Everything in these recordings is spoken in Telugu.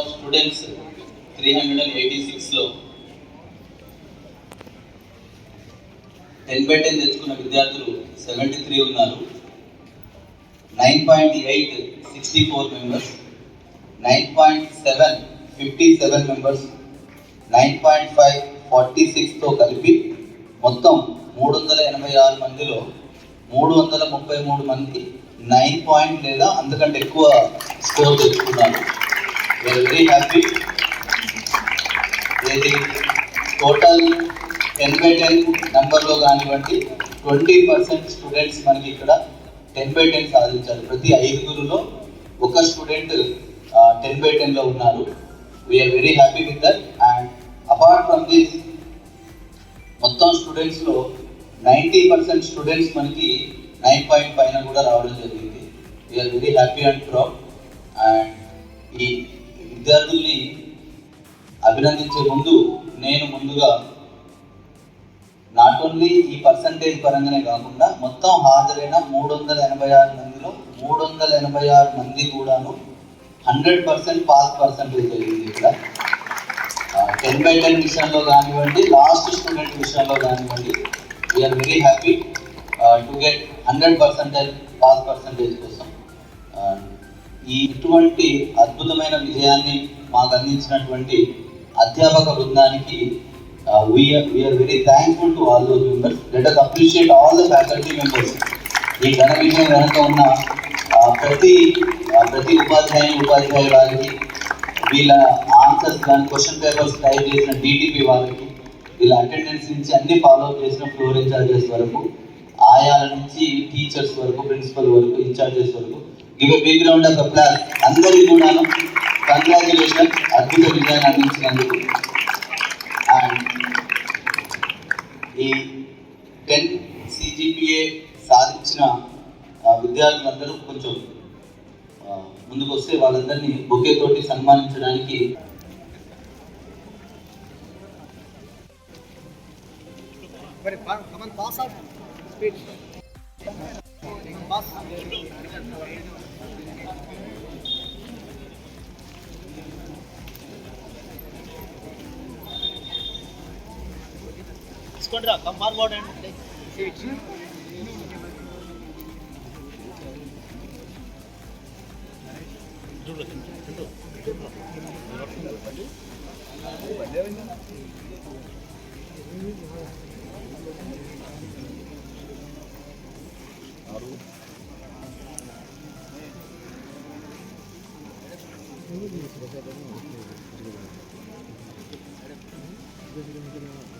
Of students three hundred and eighty సిక్స్లో టెన్ బై టెన్ తెచ్చుకున్న విద్యార్థులు సెవెంటీ త్రీ ఉన్నారు. Nine point eight sixty four members nine point seven fifty seven members nine point five forty సిక్స్తో కలిపి మొత్తం మూడు వందల ఎనభై ఆరు మందిలో మూడు వందల ముప్పై మూడు మంది నైన్ పాయింట్ లేదా అంతకంటే ఎక్కువ స్కోర్ తెచ్చుకున్నారు. వెరీ హ్యాపీ ఇది టోటల్ టెన్ బై టెన్ నెంబర్లో కానివ్వండి ట్వంటీ పర్సెంట్ స్టూడెంట్స్ మనకి ఇక్కడ టెన్ బై టెన్ సాధించారు. ప్రతి ఐదుగురులో ఒక స్టూడెంట్ టెన్ బై టెన్లో ఉన్నారు. We are very happy with that and apart from this మొత్తం స్టూడెంట్స్లో నైంటీ పర్సెంట్ స్టూడెంట్స్ మనకి నైన్ పాయింట్ పైన కూడా రావడం జరిగింది. We are very happy and proud and ఈ విద్యార్థుల్ని అభినందించే ముందు నేను ముందుగా నాట్ ఓన్లీ ఈ పర్సంటేజ్ పరంగానే కాకుండా మొత్తం హాజరైన మూడు వందల ఎనభై ఆరు మందిలో మూడు వందల ఎనభై ఆరు మంది కూడాను హండ్రెడ్ పర్సెంట్ పాస్ పర్సంటేజ్ జరిగింది ఇక్కడ. టెన్ బై టెన్ విషయంలో కానివ్వండి లాస్ట్ స్టూడెంట్ విషయంలో కానివ్వండి we are very happy to get hundred percentage pass percentage కోసం uh, ఈ ఇటువంటి అద్భుతమైన విజయాన్ని మాకు అందించినటువంటి అధ్యాపక బృందానికి we are very thankful to all those members let us appreciate all the faculty members ఈ ఘన విజయం వెనక ఉన్న ప్రతి ప్రతి ఉపాధ్యాయుని ఉపాధ్యాయురాలకి వీళ్ళ ఆన్సర్స్ దాని క్వశ్చన్ పేపర్స్ టైప్ చేసిన డిటిపి వాళ్ళకి వీళ్ళ అటెండెన్స్ నుంచి అన్ని ఫాలో అప్ చేసిన ఫ్లోర్ ఇన్ఛార్జెస్ వరకు ఆయాల నుంచి టీచర్స్ వరకు ప్రిన్సిపల్ వరకు ఇన్ఛార్జెస్ వరకు give a big round of applause అందరికీ కూడాను కంగ్రాచులేషన్ అద్భుత విజయాన్ని అందించినందుకు. అండ్ ఈ టెన్ సిజిపిఏ సాధించిన విద్యార్థులందరూ కొంచెం ముందుకు వస్తే వాళ్ళందరినీ బొకే తోటి సన్మానించడానికి పాస్ come స్పీడ్ పాస్ తీసుకొని రా come forward and Thank you.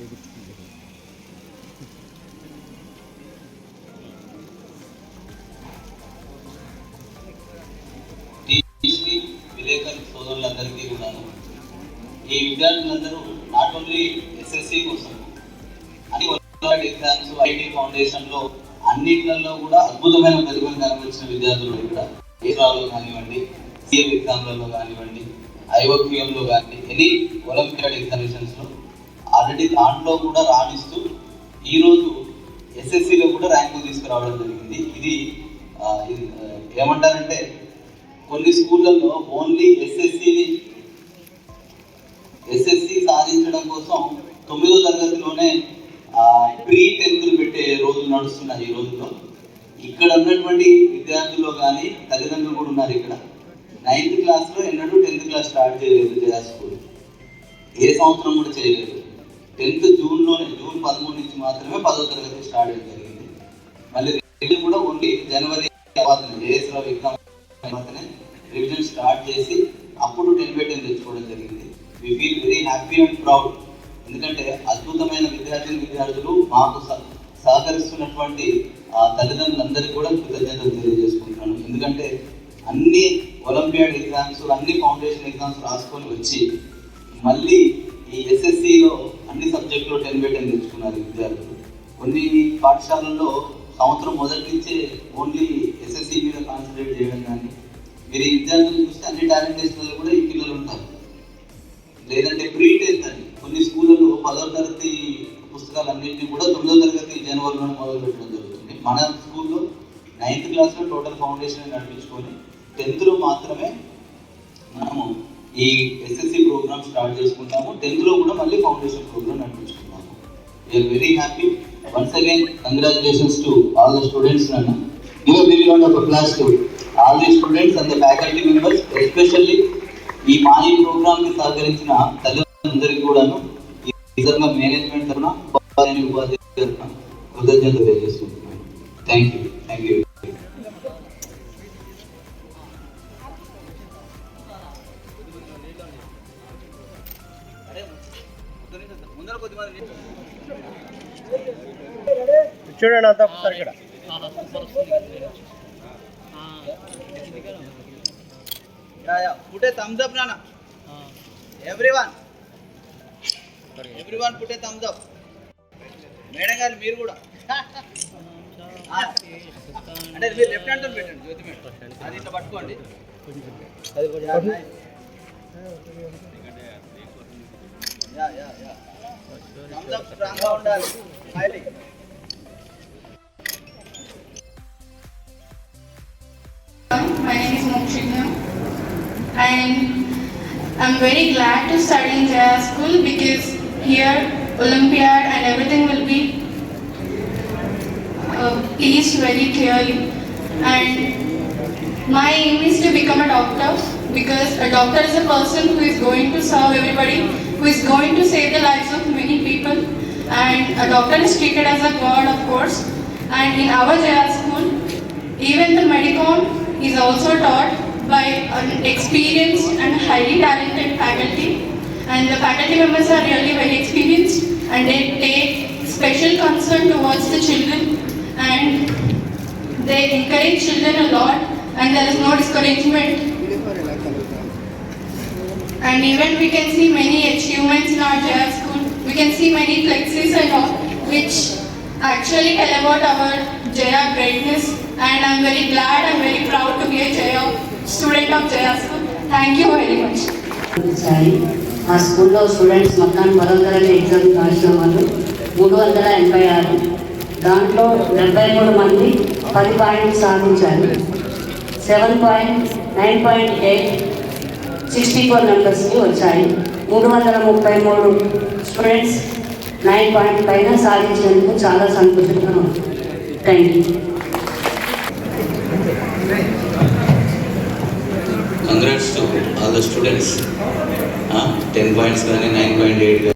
Take seats. విలేకరు సోదరులందరికీ కూడాను ఈ విద్యార్థులందరూ నాట్ ఓన్లీ ఎస్ఎస్సి కోసం అని ఎగ్జామ్స్ ఐటీ ఫౌండేషన్లో అన్నిట్లలో కూడా అద్భుతమైన ప్రతిభను కనిపించిన విద్యార్థులు ఇక్కడ ఏరాలో కానివ్వండి సిఎం ఎగ్జామ్లలో కానివ్వండి ఐఓక్యూఎంలో కానీ ఎనీ ఒలింపియాడ్ ఎగ్జామినేషన్స్లో ఆల్రెడీ దాంట్లో కూడా రాణిస్తూ ఈరోజు ఎస్ఎస్సిలో కూడా ర్యాంకు తీసుకురావడం జరిగింది. ఇది ఏమంటారంటే కొన్ని స్కూళ్ళల్లో ఓన్లీ ఎస్ఎస్సిని ఎస్ఎస్సి సాధించడం కోసం తొమ్మిదో తరగతిలోనే ప్రీ టెన్త్లు పెట్టే రోజులు నడుస్తున్నాయి ఈ రోజుల్లో. ఇక్కడ ఉన్నటువంటి విద్యార్థుల్లో కానీ తల్లిదండ్రులు కూడా ఉన్నారు ఇక్కడ. నైన్త్ క్లాస్లో ఎన్నడూ టెన్త్ క్లాస్ స్టార్ట్ చేయలేదు జయా స్కూల్. ఏ సంవత్సరం కూడా చేయలేదు. టెన్త్ జూన్లోనే జూన్ పదమూడు నుంచి మాత్రమే పదో తరగతి స్టార్ట్ అయ్యడం జరిగింది. మళ్ళీ రివిజన్ కూడా ఓన్లీ జనవరి తర్వాత జేఎస్లో ఎగ్జామ్ తర్వాతనే రివిజన్ స్టార్ట్ చేసి అప్పుడు టెన్ బై టెన్ తెచ్చుకోవడం జరిగింది. We feel very happy and proud ఎందుకంటే అద్భుతమైన విద్యార్థిని విద్యార్థులు మాకు సహ- సహకరిస్తున్నటువంటి ఆ తల్లిదండ్రులందరికీ కూడా కృతజ్ఞతలు తెలియజేసుకుంటున్నాను. ఎందుకంటే అన్ని ఒలింపియాడ్ ఎగ్జామ్స్ అన్ని ఫౌండేషన్ ఎగ్జామ్స్ రాసుకొని వచ్చి మళ్ళీ ఈ ఎస్ఎస్సిలో అన్ని సబ్జెక్టులు టెన్ బై టెన్ తెచ్చుకున్నారు విద్యార్థులు. కొన్ని పాఠశాలల్లో సంవత్సరం మొదటి నుంచే ఓన్లీ ఎస్ఎస్సి మీద కాన్సన్ట్రేట్ చేయడం కానీ మీరు విద్యార్థులను విద్యార్థులు చూస్తే అన్ని టాలెంట్ టెస్ట్లలో కూడా ఈ పిల్లలు ఉంటారు. లేదంటే ప్రీ టెన్త్ అని కొన్ని స్కూళ్ళలో పదో తరగతి పుస్తకాలన్నింటినీ కూడా తొమ్మిదో తరగతి జనవరిలో మొదలు పెట్టడం జరుగుతుంది. మన స్కూల్లో నైన్త్ క్లాస్లో టోటల్ ఫౌండేషన్ నడిపించుకొని టెన్త్లో మాత్రమే మనము ఈ ఎస్ఎస్సి ప్రోగ్రామ్ స్టార్ట్ చేసుకుంటాము. టెన్త్లో కూడా మళ్ళీ foundation programme నడిపించుకున్నాము we are very happy once again congratulations to all the students నన్ను give a big round of applause to all the students and the faculty members especially ఈ మాయి ప్రోగ్రామ్కి సహకరించిన తల్లిదండ్రులందరికీ కూడాను ఈ నిజంగా మేనేజ్మెంట్ తరఫున ఉపాధి ఉపాధ్యాయుల తరఫున కృతజ్ఞత తెలియజేస్తున్నాను. థ్యాంక్ యూ థ్యాంక్ యూ చూడండి అంతా ఒకసారి ఇక్కడ. పుట్టే థమ్స్ అప్ నాన్న. ఎవ్రీ వన్ ఎవ్రీ వన్ పుట్టే థమ్స్ అప్ మేడం గారు మీరు కూడా. అంటే మీరు లెఫ్ట్ హ్యాండ్ పెట్టండి జ్యోతి మేడం. అది ఇట్లా పట్టుకోండి. అది కొంచెం yeah yeah yeah thumbs up స్ట్రాంగ్గా ఉండాలి. And I'm very glad to study in Jaya School because here Olympiad and everything will be uh, teached very clearly. And my aim is to become a doctor because a doctor is a person who is going to serve everybody, who is going to save the lives of many people. And a doctor is treated as a god of course. And in our Jaya school even the Medicom is also taught by an experienced and highly talented faculty and the faculty members are really very experienced and they take special concern towards the children and they encourage children a lot and there is no discouragement and even we can see many achievements in our Jaya school. We can see many flexes and all, which actually tell about our Jaya greatness. And I'm very glad, I'm very proud to be a Jaya student of Jaya school. Thank you very మా స్కూల్లో స్టూడెంట్స్ మొత్తాన్ని పదవ తరగతి ఎగ్జామ్ రాసిన వాళ్ళు మూడు వందల ఎనభై ఆరు. దాంట్లో డెబ్బై మూడు మంది పది పాయింట్ సాధించారు. Seven point nine point eight sixty four నెంబర్స్కి వచ్చాయి. మూడు వందల ముప్పై మూడు స్టూడెంట్స్ నైన్ పాయింట్ పైన సాధించినందుకు చాలా సంతోషంగా ఉంది. Thank you congrats to all the students ten points కానీ నైన్ పాయింట్ ఎయిట్